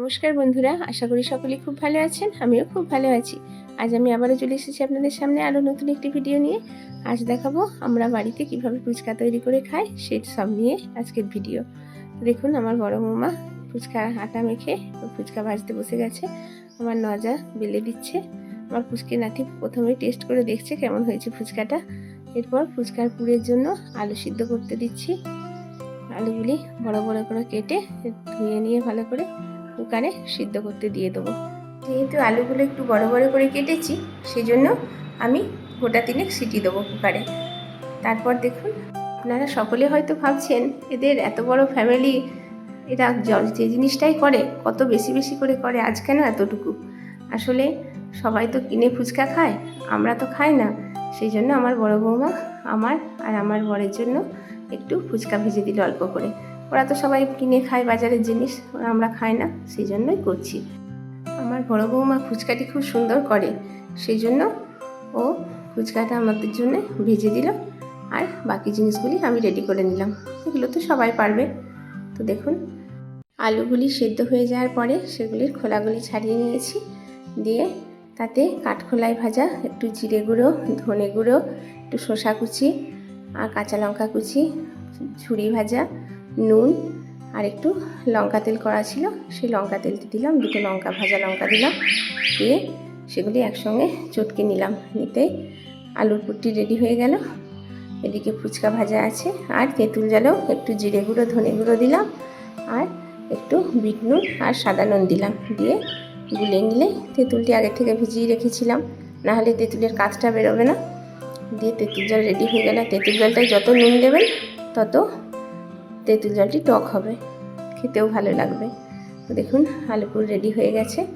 নমস্কার বন্ধুরা, আশা করি সকলেই খুব ভালো আছেন, আমিও খুব ভালো আছি। আজ আমি আবারও চলে এসেছি আপনাদের সামনে আরও নতুন একটি ভিডিও নিয়ে। আজ দেখাবো আমরা বাড়িতে কীভাবে ফুচকা তৈরি করে খাই সেই সব নিয়ে আজকের ভিডিও দেখুন, আমার বড় বৌমা ফুচকা আটা মেখে ফুচকা ভাজতে বসে গেছে। আমার নজা বেলে দিচ্ছে। আমার ফুচকি নাতি প্রথমে টেস্ট করে দেখছে কেমন হয়েছে ফুচকাটা। এরপর ফুচকার পুরের জন্য আলু সিদ্ধ করতে দিচ্ছি। আলুগুলি বড় বড় করে কেটে ধুয়ে নিয়ে ভালো করে কুকারে সিদ্ধ করতে দিয়ে দেবো। যেহেতু আলুগুলো একটু বড় বড় করে কেটেছি সেই জন্য আমি গোটা তিনেক সিটি দেবো কুকারে। তারপর দেখুন, আপনারা সকলে হয়তো ভাবছেন, এদের এত বড় ফ্যামিলি এরা জল যে জিনিসটাই করে, কত বেশি বেশি করে করে, আজ কেন এতটুকু? আসলে সবাই তো কিনে ফুচকা খায়, আমরা তো খাই না। সেই জন্য আমার বড় বৌমা, আমার আর আমার বরের জন্য একটু ফুচকা ভেজে দিল অল্প করে। ওরা তো সবাই কিনে খায় বাজারের জিনিস আমরা খাই না, সেই জন্যই করছি। আমার বড় বৌমা ফুচকাটি খুব সুন্দর করে, সেই জন্য ও ফুচকাটা আমাদের জন্য ভেজে দিল, আর বাকি জিনিসগুলি আমি রেডি করে নিলাম। এগুলো তো সবাই পারবে। তো দেখুন, আলুগুলি সেদ্ধ হয়ে যাওয়ার পরে সেগুলির খোলাগুলি ছাড়িয়ে নিয়েছি, দিয়ে তাতে কাঠখোলায় ভাজা, একটু জিরে গুঁড়ো, ধনে গুঁড়ো, একটু শসা কুচি, আর কাঁচা লঙ্কা কুচি ঝুড়ি ভাজা নুন আর একটু লঙ্কা তেল করা ছিল। সেই লঙ্কা তেলটি দিলাম, দুটো লঙ্কা, ভাজা লঙ্কা দিলাম। দিয়ে সেগুলি একসঙ্গে চটকে নিলাম। নিতে আলুর পুরটি রেডি হয়ে গেল। এদিকে ফুচকা ভাজা আছে। আর তেঁতুল জলেও একটু জিরে গুঁড়ো, ধনে গুঁড়ো দিলাম। আর একটু বিট নুন আর সাদা নুন দিলাম। দিয়ে গুলে নিলে তেঁতুলটি আগে থেকে ভিজিয়ে রেখেছিলাম। নাহলে তেঁতুলের কাঁচটা বেরোবে না। দিয়ে তেঁতুল জল রেডি হয়ে গেলে। তেঁতুল জলটায় যত নুন দেবেন, তত তেঁতুল জলটি টক হবে। খেতেও ভালো লাগবে। তো দেখুন আলুপুর রেডি হয়ে গেছে।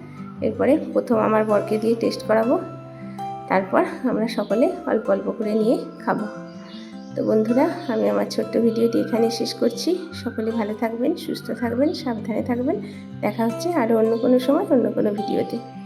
এরপরে প্রথম আমার বরকে দিয়ে টেস্ট করাবো। তারপর আমরা সকলে অল্প অল্প করে নিয়ে খাব। তো বন্ধুরা, আমি আমার ছোট্ট ভিডিওটি এখানে শেষ করছি। সকলে ভালো থাকবেন, সুস্থ থাকবেন, সাবধানে থাকবেন। দেখা হচ্ছে আরও অন্য কোনো সময়, অন্য কোনো ভিডিওতে।